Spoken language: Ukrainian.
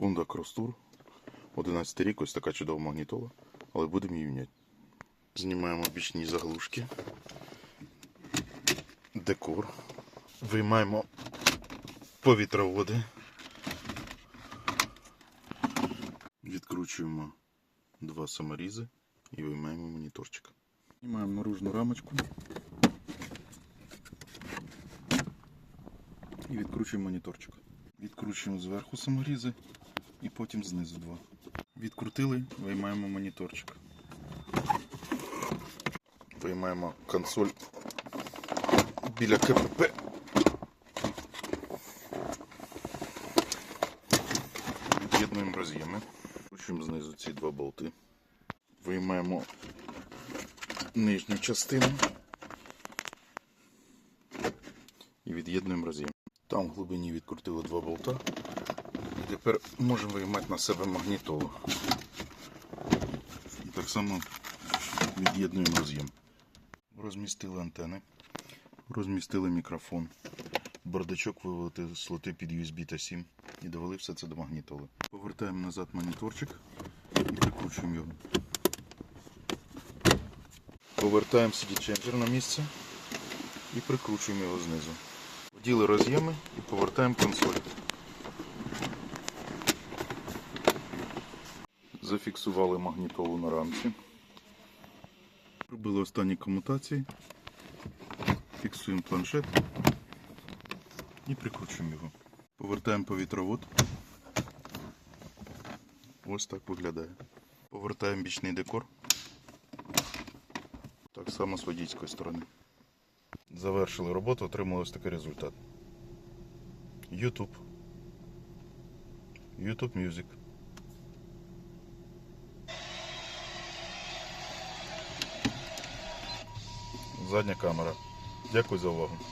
Honda Cross Tour. 11 рік, ось така чудова магнітола, але будемо її міняти. Знімаємо бічні заглушки. Декор. Виймаємо повітроводи. Відкручуємо два саморізи і виймаємо моніторчик. Знімаємо наружну рамочку. І відкручуємо моніторчик. Відкручуємо зверху саморізи і потім знизу два. Відкрутили, виймаємо моніторчик. Виймаємо консоль біля КПП. Від'єднуємо роз'єми. Відкручуємо знизу ці два болти. Виймаємо нижню частину і від'єднуємо роз'єм. Там в глибині відкрутили два болта. І тепер можемо виймати на себе магнітолу. І так само від'єднуємо роз'єм. Розмістили антени, розмістили мікрофон, бардачок вивели слоти під USB та 7 і довели все це до магнітоли. Повертаємо назад моніторчик і прикручуємо його. Повертаємо CD-ченджер на місце і прикручуємо його знизу. Вділи роз'єми і повертаємо консоль. Зафіксували магнітолу на рамці. Робили останні комутації. Фіксуємо планшет і прикручуємо його. Повертаємо повітровод. Ось так виглядає. Повертаємо бічний декор. Так само з водійської сторони. Завершили роботу, отримали ось такий результат. YouTube. YouTube Music. Задня камера. Дякую за увагу.